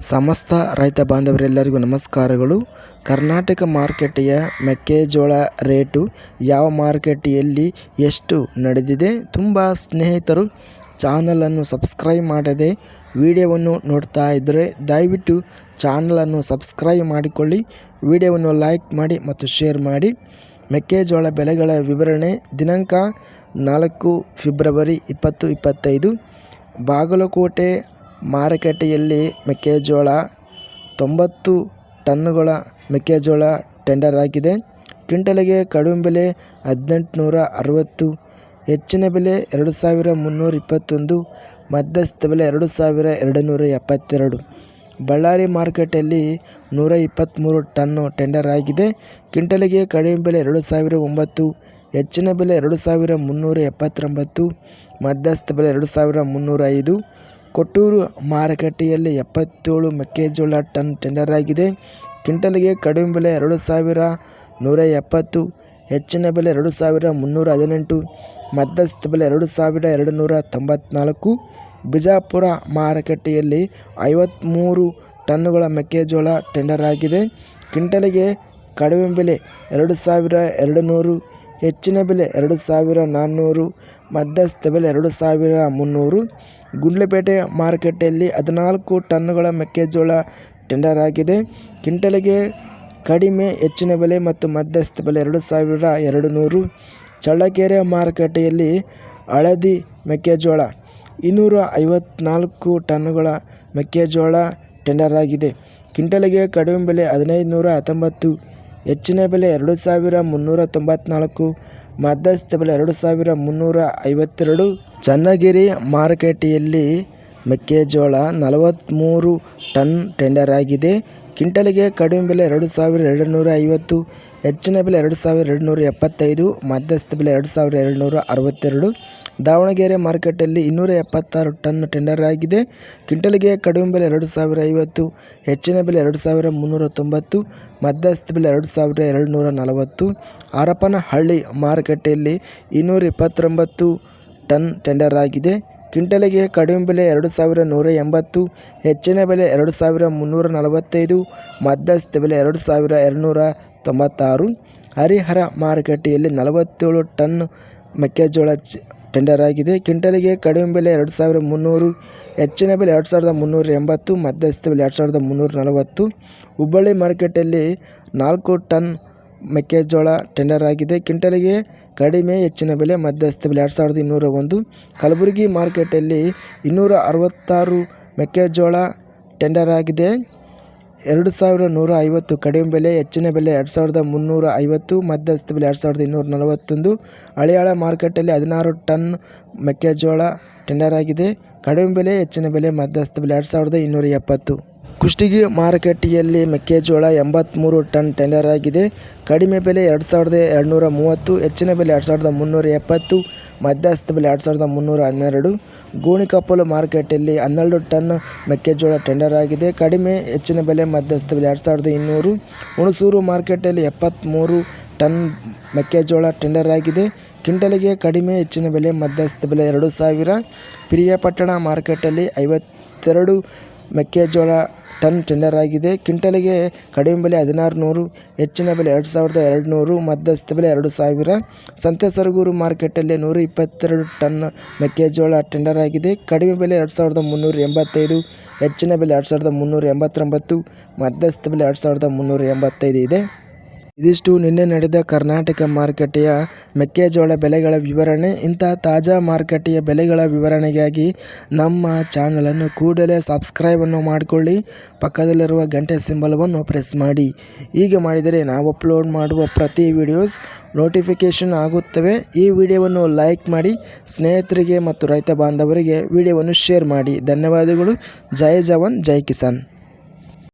ಸಮಸ್ತ ರೈತ ಬಾಂಧವರೆಲ್ಲರಿಗೂ ನಮಸ್ಕಾರಗಳು. ಕರ್ನಾಟಕ ಮಾರುಕಟ್ಟೆಯ ಮೆಕ್ಕೆಜೋಳ ರೇಟು ಯಾವ ಮಾರುಕಟ್ಟೆಯಲ್ಲಿ ಎಷ್ಟು ನಡೆದಿದೆ ತುಂಬ ಸ್ನೇಹಿತರು ಚಾನಲನ್ನು ಸಬ್ಸ್ಕ್ರೈಬ್ ಮಾಡದೆ ವಿಡಿಯೋವನ್ನು ನೋಡ್ತಾ ಇದ್ದರೆ ದಯವಿಟ್ಟು ಚಾನಲನ್ನು ಸಬ್ಸ್ಕ್ರೈಬ್ ಮಾಡಿಕೊಳ್ಳಿ, ವಿಡಿಯೋವನ್ನು ಲೈಕ್ ಮಾಡಿ ಮತ್ತು ಶೇರ್ ಮಾಡಿ. ಮೆಕ್ಕೆಜೋಳ ಬೆಲೆಗಳ ವಿವರಣೆ ದಿನಾಂಕ ನಾಲ್ಕು ಫೆಬ್ರವರಿ ಇಪ್ಪತ್ತು ಇಪ್ಪತ್ತೈದು. ಬಾಗಲಕೋಟೆ ಮಾರುಕಟ್ಟೆಯಲ್ಲಿ ಮೆಕ್ಕೆಜೋಳ ತೊಂಬತ್ತು ಟನ್ನುಗಳ ಮೆಕ್ಕೆಜೋಳ ಟೆಂಡರ್ ಆಗಿದೆ. ಕ್ವಿಂಟಲಿಗೆ ಕಡಿಮೆ ಬೆಲೆ ಹದಿನೆಂಟುನೂರ ಅರವತ್ತು ಹೆಚ್ಚಿನ ಬೆಲೆ ಎರಡು ಸಾವಿರ ಮುನ್ನೂರ ಇಪ್ಪತ್ತೊಂದು ಮಧ್ಯಸ್ಥ ಬೆಲೆ ಎರಡು ಸಾವಿರ ಎರಡು ನೂರ ಎಪ್ಪತ್ತೆರಡು ಬಳ್ಳಾರಿ ಮಾರುಕಟ್ಟೆಯಲ್ಲಿ ನೂರ ಇಪ್ಪತ್ತ್ಮೂರು ಟನ್ನು ಟೆಂಡರ್ ಆಗಿದೆ. ಕ್ವಿಂಟಲಿಗೆ ಕಡಿಮೆ ಬೆಲೆ ಎರಡು ಸಾವಿರ ಒಂಬತ್ತು ಹೆಚ್ಚಿನ ಬೆಲೆ ಎರಡು ಸಾವಿರ ಮುನ್ನೂರ ಎಪ್ಪತ್ತೊಂಬತ್ತು ಮಧ್ಯಸ್ಥ ಬೆಲೆ ಎರಡು ಸಾವಿರ ಮುನ್ನೂರ ಐದು ಕೊಟ್ಟೂರು ಮಾರುಕಟ್ಟೆಯಲ್ಲಿ ಎಪ್ಪತ್ತೇಳು ಮೆಕ್ಕೆಜೋಳ ಟನ್ ಟೆಂಡರ್ ಆಗಿದೆ. ಕ್ವಿಂಟಲ್ಗೆ ಕಡಿಮೆ ಬೆಲೆ ಎರಡು ಸಾವಿರ ನೂರ ಎಪ್ಪತ್ತು, ಹೆಚ್ಚಿನ ಬೆಲೆ ಎರಡು ಸಾವಿರ ಮುನ್ನೂರ ಹದಿನೆಂಟು, ಮಧ್ಯಸ್ಥ ಬೆಲೆ ಎರಡು ಸಾವಿರ ಎರಡು ನೂರ ತೊಂಬತ್ನಾಲ್ಕು. ಬಿಜಾಪುರ ಮಾರುಕಟ್ಟೆಯಲ್ಲಿ ಐವತ್ತ್ಮೂರು ಟನ್ನುಗಳ ಮೆಕ್ಕೆಜೋಳ ಟೆಂಡರ್ ಆಗಿದೆ. ಕ್ವಿಂಟಲ್ಗೆ ಕಡಿಮೆ ಬೆಲೆ ಎರಡು ಸಾವಿರ ಎರಡು ನೂರು ಹೆಚ್ಚಿನ ಬೆಲೆ ಎರಡು ಸಾವಿರ ನಾನ್ನೂರು, ಮಧ್ಯಸ್ಥ ಬೆಲೆ ಎರಡು ಸಾವಿರ ಮುನ್ನೂರು. ಗುಂಡ್ಲುಪೇಟೆ ಮಾರುಕಟ್ಟೆಯಲ್ಲಿ ಹದಿನಾಲ್ಕು ಟನ್ನುಗಳ ಮೆಕ್ಕೆಜೋಳ ಟೆಂಡರ್ ಆಗಿದೆ. ಕ್ವಿಂಟಲ್ಗೆ ಕಡಿಮೆ, ಹೆಚ್ಚಿನ ಬೆಲೆ ಮತ್ತು ಮಧ್ಯಸ್ಥ ಬೆಲೆ ಎರಡು ಸಾವಿರ ಎರಡು ನೂರು ಚಳ್ಳಕೆರೆ ಮಾರುಕಟ್ಟೆಯಲ್ಲಿ ಹಳದಿ ಮೆಕ್ಕೆಜೋಳ ಇನ್ನೂರ ಐವತ್ನಾಲ್ಕು ಟನ್ನುಗಳ ಮೆಕ್ಕೆಜೋಳ ಟೆಂಡರ್ ಆಗಿದೆ. ಕ್ವಿಂಟಲಿಗೆ ಕಡಿಮೆ ಬೆಲೆ ಹದಿನೈದು ನೂರ ಹತ್ತೊಂಬತ್ತು ಹೆಚ್ಚಿನ ಬೆಲೆ ಎರಡು ಸಾವಿರ ಮುನ್ನೂರ ತೊಂಬತ್ನಾಲ್ಕು ಮಧ್ಯಸ್ಥ ಬೆಲೆ ಎರಡು ಸಾವಿರ ಮುನ್ನೂರ ಐವತ್ತೆರಡು ಚನ್ನಗಿರಿ ಮಾರುಕಟ್ಟೆಯಲ್ಲಿ ಮೆಕ್ಕೆಜೋಳ ನಲವತ್ತ್ಮೂರು ಟನ್ ಟೆಂಡರ್ ಆಗಿದೆ. ಕ್ವಿಂಟಲಿಗೆ ಕಡಿಮೆ ಬೆಲೆ ಎರಡು ಸಾವಿರ ಎರಡು ನೂರ ಐವತ್ತು, ಹೆಚ್ಚಿನ ಬೆಲೆ ಎರಡು ಸಾವಿರ ಎರಡು ನೂರ ಎಪ್ಪತ್ತೈದು, ಮಧ್ಯಸ್ಥ ಬೆಲೆ ಎರಡು ಸಾವಿರ ಎರಡು ನೂರ ಅರವತ್ತೆರಡು. ದಾವಣಗೆರೆ ಮಾರ್ಕೆಟಲ್ಲಿ ಇನ್ನೂರ ಎಪ್ಪತ್ತಾರು ಟನ್ ಟೆಂಡರ್ ಆಗಿದೆ. ಕ್ವಿಂಟಲಿಗೆ ಕಡಿಮೆ ಬೆಲೆ ಎರಡು ಸಾವಿರ ಐವತ್ತು, ಹೆಚ್ಚಿನ ಬೆಲೆ ಎರಡು ಸಾವಿರ ಮುನ್ನೂರ ತೊಂಬತ್ತು, ಮಧ್ಯಸ್ಥ ಬೆಲೆ ಎರಡು ಸಾವಿರ ಎರಡು ನೂರ ನಲವತ್ತು. ಹರಪನಹಳ್ಳಿ ಮಾರುಕಟ್ಟೆಯಲ್ಲಿ ಇನ್ನೂರ ಇಪ್ಪತ್ತೊಂಬತ್ತು ಟನ್ ಟೆಂಡರ್ ಆಗಿದೆ. ಕ್ವಿಂಟಲಿಗೆ ಕಡಿಮೆ ಬೆಲೆ ಎರಡು ಸಾವಿರ ನೂರ ಎಂಬತ್ತು, ಹೆಚ್ಚಿನ ಬೆಲೆ ಎರಡು ಸಾವಿರ ಮುನ್ನೂರ ನಲವತ್ತೈದು, ಮಧ್ಯಸ್ಥ ಬೆಲೆ ಎರಡು ಸಾವಿರ ಎರಡುನೂರ ತೊಂಬತ್ತಾರು. ಹರಿಹರ ಮಾರುಕಟ್ಟೆಯಲ್ಲಿ ನಲವತ್ತೇಳು ಟನ್ ಮೆಕ್ಕೆಜೋಳ ಟೆಂಡರ್ ಆಗಿದೆ. ಕ್ವಿಂಟಲಿಗೆ ಕಡಿಮೆ ಬೆಲೆ ಎರಡು ಸಾವಿರ ಮುನ್ನೂರು, ಹೆಚ್ಚಿನ ಬೆಲೆ ಎರಡು ಸಾವಿರದ ಮುನ್ನೂರ ಎಂಬತ್ತು, ಮಧ್ಯಸ್ಥ ಬೆಲೆ ಎರಡು ಸಾವಿರದ ಮುನ್ನೂರ ನಲವತ್ತು. ಹುಬ್ಬಳ್ಳಿ ಮಾರುಕಟ್ಟೆಯಲ್ಲಿ ನಾಲ್ಕು ಟನ್ ಮೆಕ್ಕೆಜೋಳ ಟೆಂಡರ್ ಆಗಿದೆ. ಕ್ವಿಂಟಲಿಗೆ ಕಡಿಮೆ ಹೆಚ್ಚಿನ ಬೆಲೆ ಮಧ್ಯಸ್ಥ ಬೆಲೆ. ಎರಡು ಸಾವಿರದ ಇನ್ನೂರ ಒಂದು ಕಲಬುರಗಿ ಮಾರ್ಕೆಟಲ್ಲಿ ಇನ್ನೂರ ಅರವತ್ತಾರು ಮೆಕ್ಕೆಜೋಳ ಟೆಂಡರ್ ಆಗಿದೆ. ಎರಡು ಸಾವಿರ ನೂರ ಐವತ್ತು ಕಡಿಮೆ ಬೆಲೆ, ಹೆಚ್ಚಿನ ಬೆಲೆ ಎರಡು ಸಾವಿರದ ಮುನ್ನೂರ ಐವತ್ತು ಮಧ್ಯಸ್ಥ ಬೆಲೆ. ಎರಡು ಸಾವಿರದ ಇನ್ನೂರ ನಲವತ್ತೊಂದು ಹಳಿಯಾಳ ಮಾರ್ಕೆಟಲ್ಲಿ ಹದಿನಾರು ಟನ್ ಮೆಕ್ಕೆಜೋಳ ಟೆಂಡರ್ ಆಗಿದೆ. ಕಡಿಮೆ ಬೆಲೆ, ಹೆಚ್ಚಿನ ಬೆಲೆ ಮಧ್ಯಸ್ಥ ಬೆಲೆ. ಎರಡು ಸಾವಿರದ ಇನ್ನೂರ ಎಪ್ಪತ್ತು ಕುಷ್ಟಗಿ ಮಾರುಕಟ್ಟೆಯಲ್ಲಿ ಮೆಕ್ಕೆಜೋಳ ಎಂಬತ್ತ್ಮೂರು ಟನ್ ಟೆಂಡರ್ ಆಗಿದೆ. ಕಡಿಮೆ ಬೆಲೆ ಎರಡು ಸಾವಿರದ ಎರಡುನೂರ ಮೂವತ್ತು, ಹೆಚ್ಚಿನ ಬೆಲೆ ಎರಡು ಸಾವಿರದ ಮುನ್ನೂರ ಎಪ್ಪತ್ತು, ಮಧ್ಯಸ್ಥ ಬೆಲೆ ಎರಡು ಸಾವಿರದ ಮುನ್ನೂರ ಹನ್ನೆರಡು. ಗೋಣಿಕಪ್ಪಲು ಮಾರುಕಟ್ಟೆಯಲ್ಲಿ ಹನ್ನೆರಡು ಟನ್ ಮೆಕ್ಕೆಜೋಳ ಟೆಂಡರ್ ಆಗಿದೆ. ಕಡಿಮೆ, ಹೆಚ್ಚಿನ ಬೆಲೆ, ಮಧ್ಯಸ್ಥ ಬೆಲೆ ಎರಡು ಸಾವಿರದ ಇನ್ನೂರು. ಹುಣಸೂರು ಮಾರುಕಟ್ಟೆಯಲ್ಲಿ ಎಪ್ಪತ್ತ್ಮೂರು ಟನ್ ಮೆಕ್ಕೆಜೋಳ ಟೆಂಡರ್ ಆಗಿದೆ. ಕ್ವಿಂಟಲಿಗೆ ಕಡಿಮೆ, ಹೆಚ್ಚಿನ ಬೆಲೆ, ಮಧ್ಯಸ್ಥ ಬೆಲೆ ಎರಡು ಸಾವಿರ. ಪಿರಿಯಾಪಟ್ಟಣ ಮಾರುಕಟ್ಟೆಯಲ್ಲಿ ಐವತ್ತೆರಡು ಮೆಕ್ಕೆಜೋಳ ಟನ್ ಟೆಂಡರ್ ಆಗಿದೆ. ಕ್ವಿಂಟಲಿಗೆ ಕಡಿಮೆ ಬೆಲೆ ಹದಿನಾರು ನೂರು, ಹೆಚ್ಚಿನ ಬೆಲೆ ಎರಡು ಸಾವಿರದ ಎರಡು ನೂರು ಮಧ್ಯಸ್ಥ ಬೆಲೆ ಎರಡು ಸಾವಿರ. ಸಂತೆಸರಗೂರು ಮಾರ್ಕೆಟಲ್ಲಿ ನೂರ ಇಪ್ಪತ್ತೆರಡು ಟನ್ ಮೆಕ್ಕೆಜೋಳ ಟೆಂಡರ್ ಆಗಿದೆ. ಕಡಿಮೆ ಬೆಲೆ ಎರಡು ಸಾವಿರದ ಮುನ್ನೂರ ಎಂಬತ್ತೈದು, ಹೆಚ್ಚಿನ ಬೆಲೆ ಎರಡು ಸಾವಿರದ ಮುನ್ನೂರ ಎಂಬತ್ತೊಂಬತ್ತು, ಮಧ್ಯಸ್ಥ ಬೆಲೆ ಎರಡು ಸಾವಿರದ ಮುನ್ನೂರ ಎಂಬತ್ತೈದು ಇದೆ. ಇದಿಷ್ಟು ನಿನ್ನೆ ನಡೆದ ಕರ್ನಾಟಕ ಮಾರುಕಟ್ಟೆಯ ಮೆಕ್ಕೆಜೋಳ ಬೆಲೆಗಳ ವಿವರಣೆ ಇಂತಹ ತಾಜಾ ಮಾರುಕಟ್ಟೆಯ ಬೆಲೆಗಳ ವಿವರಣೆಗಾಗಿ ನಮ್ಮ ಚಾನಲನ್ನು ಕೂಡಲೇ ಸಬ್ಸ್ಕ್ರೈಬನ್ನು ಮಾಡಿಕೊಳ್ಳಿ. ಪಕ್ಕದಲ್ಲಿರುವ ಗಂಟೆ ಸಿಂಬಲವನ್ನು ಪ್ರೆಸ್ ಮಾಡಿ. ಹೀಗೆ ಮಾಡಿದರೆ ನಾವು ಅಪ್ಲೋಡ್ ಮಾಡುವ ಪ್ರತಿ ವಿಡಿಯೋಸ್ ನೋಟಿಫಿಕೇಷನ್ ಆಗುತ್ತವೆ. ಈ ವಿಡಿಯೋವನ್ನು ಲೈಕ್ ಮಾಡಿ, ಸ್ನೇಹಿತರಿಗೆ ಮತ್ತು ರೈತ ಬಾಂಧವರಿಗೆ ವಿಡಿಯೋವನ್ನು ಶೇರ್ ಮಾಡಿ. ಧನ್ಯವಾದಗಳು. ಜೈ ಜವಾನ್, ಜೈ ಕಿಸಾನ್.